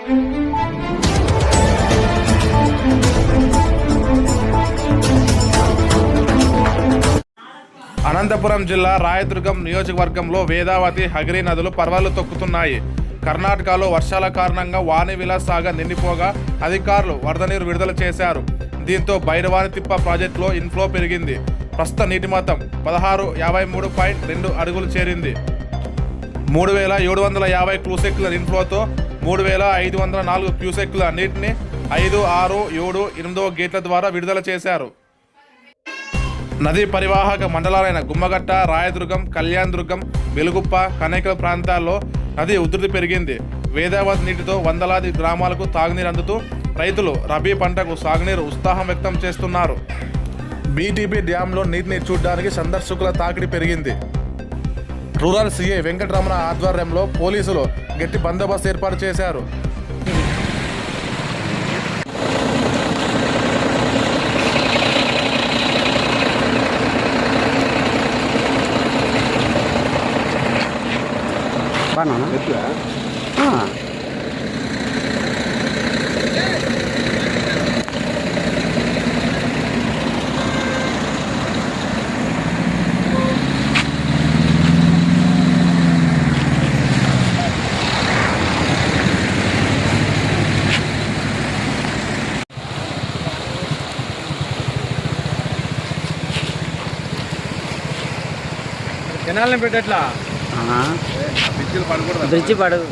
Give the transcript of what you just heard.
అనంతపురం జిల్లా రాయదుర్గం నియోజకవర్గంలో వేదావతి హగిరి నదులు పర్వాలు తొక్కుతున్నాయి. కర్ణాటకలో వర్షాల కారణంగా వాణివిలా సాగర్ నిండిపోగా అధికారులు వరద నీరు విడుదల చేశారు. దీంతో బైరవాణి తిప్ప ప్రాజెక్టులో ఇన్ఫ్లో పెరిగింది. ప్రస్తుత నీటి మొత్తం పదహారు యాభై మూడు పాయింట్ రెండు అడుగులు చేరింది. మూడు వేల ఏడు వందల యాభై క్లూసెక్ల ఇన్ఫ్లోతో మూడు వేల ఐదు వందల నాలుగు క్యూసెక్లు నీటిని ఐదు ఆరు ఏడు ఎనిమిదో గేట్ల ద్వారా విడుదల చేశారు. నదీ పరివాహక మండలాలైన గుమ్మగట్ట రాయదుర్గం కళ్యాణ్ దుర్గం వెలుగుప్ప కనేకల ప్రాంతాల్లో నది ఉధృతి పెరిగింది. వేదావతి నీటితో వందలాది గ్రామాలకు తాగునీరు అందుతూ రైతులు రబీ పంటకు సాగునీరు ఉత్సాహం వ్యక్తం చేస్తున్నారు. బీటీపీ డ్యాంలో నీటిని చూడడానికి సందర్శకుల తాకిడి పెరిగింది. రూరల్ సీఏ వెంకటరమణ ఆధ్వర్యంలో పోలీసులు గట్టి బందోబస్తు ఏర్పాటు చేశారు. బాగా జనాలను పెట్టట్లా? బ్రిడ్జి పడదు.